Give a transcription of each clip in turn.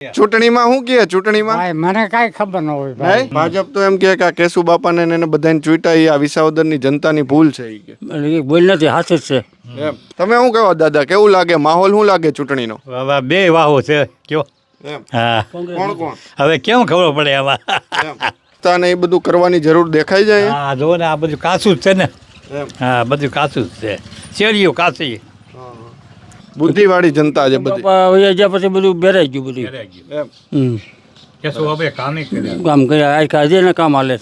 ચૂંટણીમાં શું કહે ચૂંટણીમાં? ભાઈ મને કાંઈ ખબર ન હોય ભાઈ. ભાજપ તો એમ કહે કે આ કેશુ બાપાને ને એને બધાને ચૂંટા એ આ વિસાવદરની જનતાની ભૂલ છે ઈ કે. એ બોલ નથી હાથ જ છે. એમ. તમે શું કહો દાદા કેવું લાગે? માહોલ શું લાગે ચૂંટણીનો? હવે બે વાહો છે કયો? એમ. હા. કોણ કોણ? હવે કેમ ખબર પડે આમાં? એમ. તાને એ બધું કરવાની જરૂર દેખાઈ જાય. હા જો ને આ બધું કાચું જ છે ને. એમ. હા બધું કાચું જ છે. શેરીઓ કાચી. બુદ્ધિવાળી જનતા છે બધી. ગયા પછી બધું બેરાઈ ગયું બધું. કામે કર્યા? કામ કર્યા? આખા હજે ને કામ હાલે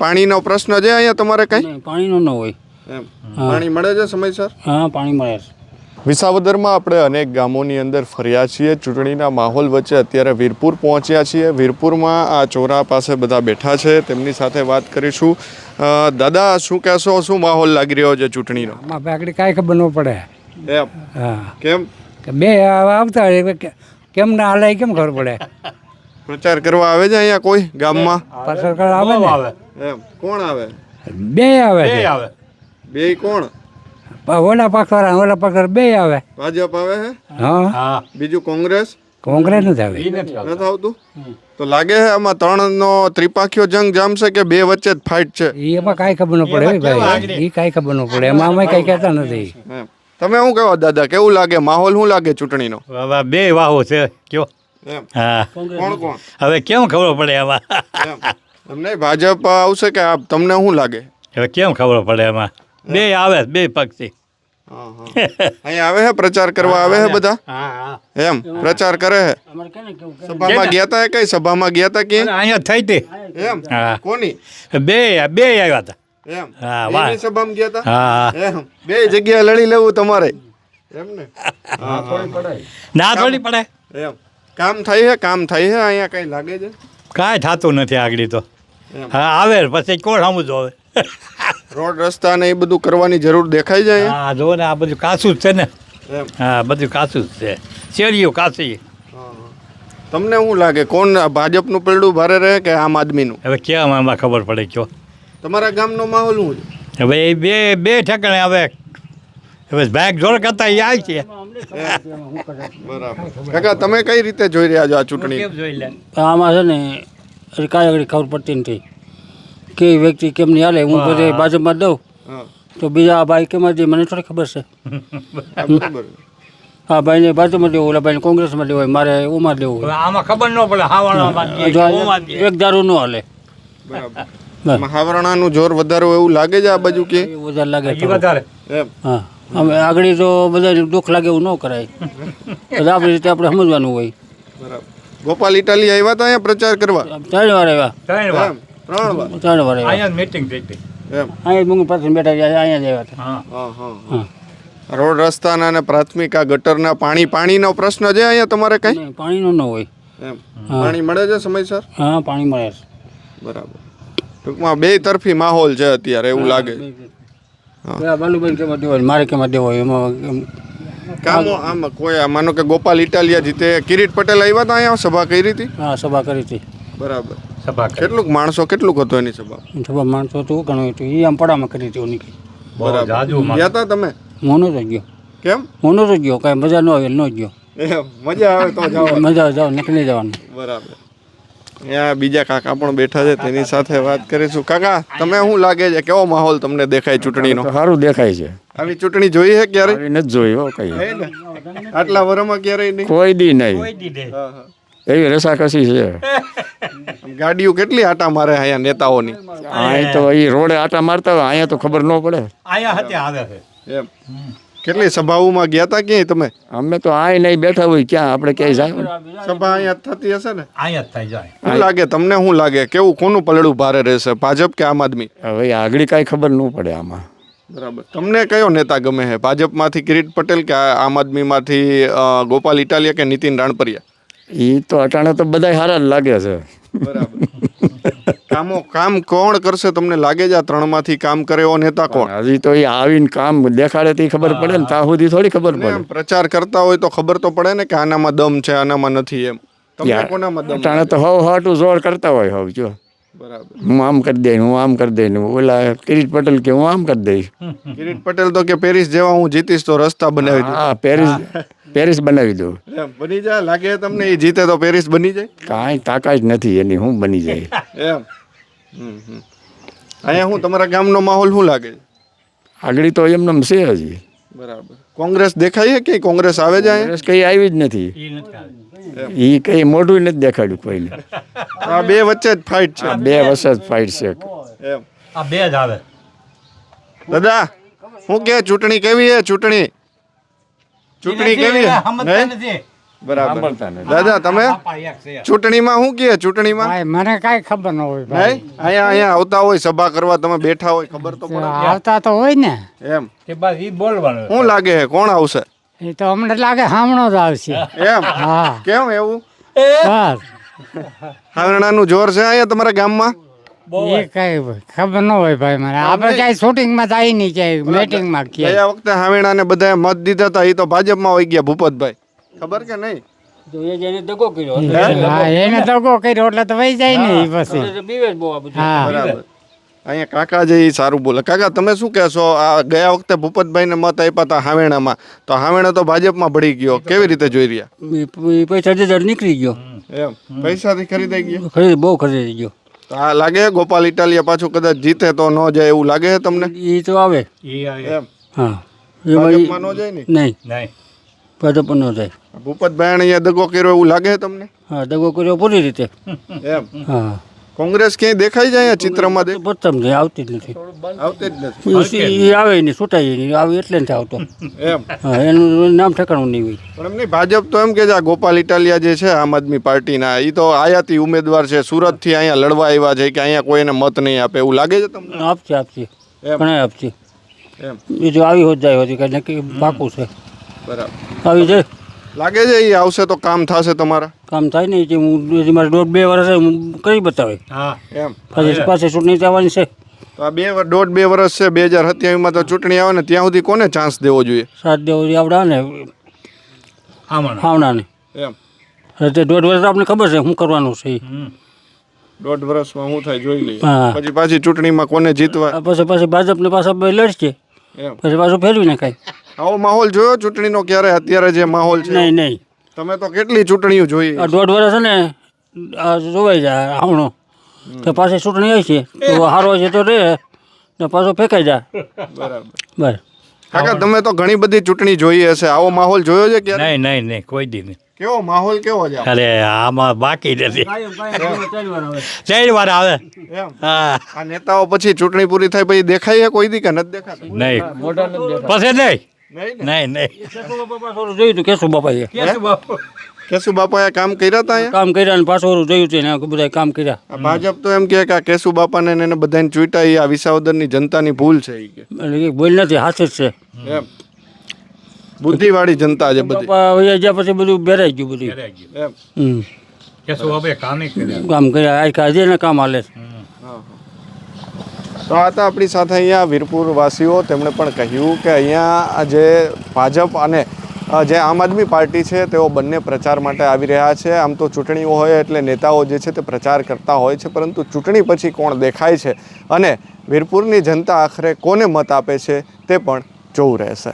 પાણીનો પ્રશ્ન છે અહીંયા તમારે કઈ? પાણીનો ન હોય. એમ. પાણી મળે છે સમયસર હા પાણી મળે છે. વિસાવદરમાં આપણે અનેક ગામોની અંદર ફર્યા છીએ. ચૂંટણીના માહોલ વચ્ચે અત્યારે વીરપુર પહોંચ્યા છીએ. વીરપુરમાં આ ચોરા પાસે બધા બેઠા છે. તેમની સાથે વાત કરીશું. દાદા શું કહેશો? શું માહોલ લાગી રહ્યો છે ચૂંટણીનો? કાંઈ ખબર ન પડે. એમ. હા. કેમ? કે બે આવતા હોય કેમ ના હાલે કેમ ખબર પડે? પ્રચાર કરવા આવે છે અહીંયા કોઈ ગામમાં? પાછળ કરવા આવે ને? એમ. કોણ આવે? બે આવે બે આવે. બે કોણ? ઓલા પક્ષવાળા ઓલા પક્ષ બે આવે. ભાજપ આવે હે? હા. હા. બીજું કોંગ્રેસ? કોંગ્રેસ નથી આવે નથી આવતું. તો લાગે છે આમાં ત્રણનો ત્રિપાખીઓ જંગ જામશે કે બે વચ્ચે જ ફાઇટ છે? એમાં કાંઈ ખબર ન પડે ભાઈ. એ કાંઈ ખબર ન પડે. એમાં અમે કાંઈ કહેતા નથી. એમ. તમે શું કહો દાદા? કેવું લાગે? માહોલ શું લાગે ચૂંટણીનો? હવે બે વાહો છે કયો? હા. કોણ કોણ? હવે કેમ ખબર પડે આમાં? એમ. એમ ભાજપ આવશે કે આપ? તમને શું લાગે? હવે કેમ ખબર પડે આમાં? બે આવે બે પક્ષી. હા, હા. અહીંયા આવે છે પ્રચાર કરવા આવે છે બધા? હા હા. એમ પ્રચાર કરે છે અમારે કેને કેવું કે સભામાં ગયા તા કઈ? સભામાં ગયા તા કે અહીંયા થઈ હતી એમ. કોની? બે બે આવ્યા હતા એમ. હા, વાહ. સભામાં ગયા તા? હા હા. એમ. બે જગ્યાએ લડી લેવું તમારે. એમ ને ના થોડી પડે એમ. કામ થાય છે કામ થાય છે અહીંયા કઈ લાગે છે? કાંઈ થતું નથી આગળ તો. હા આવે પછી કોણ સમજો જોવે રોડ રસ્તા ને એ બધું કરવાની જરૂર દેખાય છે હા જો ને આ બધું કાચું જ છે ને. હા બધું કાચું જ છે. શેરીઓ કાચી. હા, હા. તમને શું લાગે કોણ ભાજપનું પેલડું ભારે રહે કે આમ આદમીનું? હવે કેમ આમાં ખબર પડે કયો? તમારા ગામનો માહોલ શું છે? હવે એ બે બે ઠેકાણે હવે હવે ભાગ જોડ કરતા એ આવી છે બરાબર. કાકા તમે કઈ રીતે જોઈ રહ્યા છો આ ચૂંટણી? આમાં છે ને કાંઈ આગળ ખબર પડતી નથી. કે વ્યક્તિ કેમની હાલે હું બધે બાજુમાં દઉં. તો બીજા ભાઈ કેમ દે મને થોડી ખબર છે. હા બરાબર. આ ભાઈને બાજુમાં દેવું ઓલા ભાઈને કોંગ્રેસમાં દેવું હોય મારે ઉમાં દેવું આમાં ખબર ન પડે જો એક દારૂ ન હાલે. બરાબર. મહાવરણાનું જોર વધારો એવું લાગે છે આ બાજુ કે? એ વધારે લાગે વધારે. એમ. હા. અમે આગળ તો બધા દુઃખ લાગે એવું ન કરાય. બધા આપણી રીતે આપણે સમજવાનું હોય. બરાબર. ગોપાલ ઇટાલી આવ્યા હતા અહીંયા પ્રચાર કરવા? ત્રણ વાર આવ્યા. ત્રણ વાર. ત્રણ વાર. ત્રણ વાર અહીંયા મીટિંગ થઈ હતી. એમ. અહીંયા મૂંગ પાસે બેઠા અહીંયા જ આવ્યા હતા. હા. હા રોડ રસ્તાના અને પ્રાથમિક આ ગટરના પાણી પાણીનો પ્રશ્ન છે અહીંયા તમારે કઈ? પાણીનો ન હોય. એમ. પાણી મળે છે સમયસર? હા પાણી મળે છે. બરાબર. ટૂંકમાં બે તરફી માહોલ છે અત્યારે એવું લાગે. બાલુભાઈ કેમાં દેવાય મારે કેમાં દેવો એમાં એમ. કામો આમ કોઈ આ માનો કે ગોપાલ ઇટાલિયા જીતે કિરીટ પટેલ આવ્યા હતા અહીંયા સભા કરી હતી? હા સભા કરી હતી. બરાબર. સભા કરી. કેટલુંક માણસો કેટલુંક હતું એની સભા? સભા માણસો હતું ઘણું હતું. એ આમ પડામાં કરી હતી ઓની બરાબર. ગયા હતા તમે? હું નતો ગયો. કેમ? હું નતો ગયો કાંઈ મજા ન આવે ન ગયો. મજા આવે તો જાઓ. મજા જાઓ નીકળી જવાનું. બરાબર. અહીંયા બીજા કાકા પણ બેઠા છે તેની સાથે વાત કરીશું. કાકા તમે શું લાગે છે? કેવો માહોલ તમને દેખાય ચૂંટણીનો? સારું દેખાય છે. આવી ચૂંટણી જોઈ છે ક્યારે? નથી જોઈ હો કઈ. આટલા વર્ષમાં ક્યારેય નહીં? કોઈ દી નહીં. હા, હા. એવી રસાકસી છે. ગાડીઓ કેટલી આટા મારે અહીંયા નેતાઓની? અહીં તો એ રોડે આટા મારતા હોય અહીંયા તો ખબર ન પડે. અહીંયા હતી આવે છે. એમ. કેટલી સભાઓમાં ગયા હતા ક્યાંય તમે? અમે તો આય નહીં બેઠા હોય ક્યાં આપણે ક્યાંય જાય? સભા અહીંયા થતી હશે ને? અહીંયા થઈ જાય. શું લાગે? તમને શું લાગે? કેવું કોનું પલડું ભારે રહેશે? ભાજપ કે આમ આદમી? હવે આગળ કાંઈ ખબર ન પડે આમાં. બરાબર. તમને કયો નેતા ગમે છે? ભાજપમાંથી કિરીટ પટેલ કે આમ આદમીમાંથી ગોપાલ ઇટાલિયા કે નીતિન રાણપરિયા? એ તો અટાણે તો બધા સારા જ લાગે છે. બરાબર. કામો કામ કોણ કરશે તમને લાગે છે આ ત્રણમાંથી કામ કરે એવો નેતા કોણ? હજી તો એ આવીને કામ દેખાડે તે ખબર પડે ને ત્યાં સુધી થોડી ખબર પડે. પ્રચાર કરતા હોય તો ખબર તો પડે ને કે આનામાં દમ છે આનામાં નથી એમ. તમે કોનામાં દમ તો હવ હાટું જોર કરતા હોય હવ જો. બરાબર. હું આમ કરી દઈ હું આમ કરી દઈ ઓલા કિરીટ પટેલ કે હું આમ કરી દઈશ. કિરીટ પટેલ તો કે પેરિસ જેવા હું જીતીશ તો રસ્તા બનાવી દઉં. હા પેરિસ પેરિસ બનાવી દઉં. બની જાય લાગે તમને એ જીતે તો પેરિસ બની જાય? કાંઈ તાકાત નથી એની હું બની જાય. એમ. અહીંયા હું તમારા ગામનો માહોલ શું લાગે? આગળ તો એમને એમ છે હજી. બરાબર. કોંગ્રેસ દેખાય છે કે કોંગ્રેસ આવે છે અહીંયા કોંગ્રેસ કઈ આવી જ નથી. એ કઈ મોઢું નથી દેખાડ્યું કોઈને. આ બે વચ્ચે જ ફાઇટ છે. બે વચ્ચે જ ફાઇટ છે. એમ. આ બે જ આવે. દાદા હું કે ચૂંટણી કેવી છે? ચૂંટણી. ચૂંટણી કેવી છે? બરાબર. દાદા તમે બાપા એક છે. ચૂંટણીમાં શું કહે ચૂંટણીમાં? ભાઈ મને કાંઈ ખબર ન હોય ભાઈ. અહીંયા અહીંયા આવતા હોય સભા કરવા તમે બેઠા હોય ખબર તો પડે. આવતા તો હોય ને. એમ. કે બસ ઈ બોલવાનું. શું લાગે છે? કોણ આવશે? એ તો અમને લાગે હામણો જ આવશે. એમ? હા. કેમ એવું? બસ. હારણાનું જોર છે અહીંયા તમારા ગામમાં? એ કઈ ખબર ન હોય ભાઈ મને. આપણે ક્યાંય શૂટિંગમાં જાય નહીં ક્યાંય મીટિંગમાં ગયા વખતે હાવેણાને બધાએ મત દીધા હતા એ તો ભાજપમાં વહી ગયા ભૂપતભાઈ. ખબર કે નહીં? તો એ જેને દગો કર્યો હા? એને દગો કર્યો એટલે તો વહી જાય ને એ પછી. એટલે બીવે જ બહુ આ બધું. હા. બરાબર. અહીંયા કાકા જે સારું બોલે. કાકા તમે શું કહેશો? આ ગયા વખતે ભૂપતભાઈને મત આપ્યા હતા હાવેણામાં. તો હાવેણા તો ભાજપમાં ભળી ગયો. કેવી રીતે જોઈ રહ્યા? પૈસા જજર નીકળી ગયો. એમ. પૈસાથી ખરીદાઈ ગયો? ખરીદ બહુ ખરીદી ગયો. તો આ લાગે ગોપાલ ઇટાલિયા પાછું કદાચ જીતે તો ન જાય એવું લાગે તમને? એ તો આવે. એમ. હા. એમાં ન જાય ને? નહીં. નહીં. ભાજપ ન જાય ભૂપતભાઈ અહીંયા દગો કર્યો એવું લાગે તમને? હા દગો કર્યો પૂરી રીતે. એમ? હા. કોંગ્રેસ ક્યાંય દેખાય જાય ચિત્રમાં પ્રથમ છે આવતી જ નથી. આવતી જ નથી. એ આવે નહીં છૂટાય નહીં આવે એટલે નથી આવતો. એમ? હા એનું નામ ઠેકાણું નહીં હોય. પણ એમની ભાજપ તો એમ કે છે આ ગોપાલ ઇટાલિયા જે છે આમ આદમી પાર્ટીના એ તો આયાતી ઉમેદવાર છે સુરતથી અહીંયા લડવા આવ્યા છે કે અહીંયા કોઈને મત નહીં આપે એવું લાગે છે તમને? આપશે આપશે. ઘણા આપશે. એમ? બીજું આવી હોત જાય હોતી કંઈ નક્કી પાકું છે. બરાબર. આવી જાય. લાગે છે એ આવશે તો કામ થશે તમારા? કામ થાય નહીં જે હું મારે દોઢ બે વર્ષ હું કરી બતાવે? હા. એમ. પછી પાસે ચૂંટણી જવાની છે. તો આ બે વર- દોઢ બે વર્ષ છે બે હજાર સત્યાવીસમાં તો ચૂંટણી આવે ને ત્યાં સુધી કોને ચાન્સ દેવો જોઈએ? સાત દેવો આવડા ને આમાં આવનાને એમ. એટલે દોઢ વર્ષ આપણે ખબર છે શું કરવાનું છે દોઢ વર્ષમાં શું થાય જોઈ લઈએ. હા. પછી પાછી ચૂંટણીમાં કોને જીતવા? પછી પછી ભાજપને પાછા બે લડશે. પછી પાછું ફેરવી નાખાય. આવો માહોલ જોયો ચૂંટણીનો ક્યારે? અત્યારે જે માહોલ છે. નહીં નહીં. તમે તો કેટલી ચૂંટણીઓ જોઈ? આ દોઢ વર્ષ છે ને આ જોવાઈ જાય આવણો. તો પાછી ચૂંટણી આવી છે. તો હારો છે તો રહે ને પાછો ફેંકાઈ જાય. બરાબર. બસ. કાકા તમે તો ઘણી બધી ચૂંટણી જોઈ હશે. આવો માહોલ જોયો છે કે નહીં નહીં નહીં કોઈ દી નહીં. કેવો માહોલ કેવો છે અરે આમાં બાકી નથી. ત્રણ વાર આવે. હા. આ નેતાઓ પછી ચૂંટણી પૂરી થાય પછી દેખાય છે કોઈ દી કે નથી દેખાતા? નહીં. પછી નહીં. નહીં નહીં જોયું હતું કેશુ બાપાએ? કેશુ બાપાએ કામ કર્યા હતા અહીંયા? કામ કર્યા ને પાછું જોયું છે ને બધા કામ કર્યા. ભાજપ તો એમ કહે કે આ કેશુ બાપાને ને એને બધાને ચૂંટા એ આ વિસાવદરની જનતાની ભૂલ છે ભૂલ કે. એટલે કે બોલ નથી હાથ જ છે. એમ. બુદ્ધિવાળી જનતા છે બધી. બાપા ગયા પછી બધું બેરાઈ ગયું બધું. એમ. હમ. કે કામ કર્યા. કામ કર્યા આ હજી ને કામ હાલે છે. તો આ તો આપણી સાથે અહીંયા વીરપુર વાસીઓ તેમણે પણ કહ્યું કે અહીંયા જે ભાજપ અને જે આમ આદમી પાર્ટી છે, તેઓ બંને પ્રચાર માટે આવી રહ્યા છે. આમ તો ચૂંટણીઓ હોય એટલે નેતાઓ જે છે તે પ્રચાર કરતા હોય છે, પરંતુ ચૂંટણી પછી કોણ દેખાય છે અને વીરપુરની જનતા આખરે કોને મત આપે છે તે પણ જોવું રહેશે.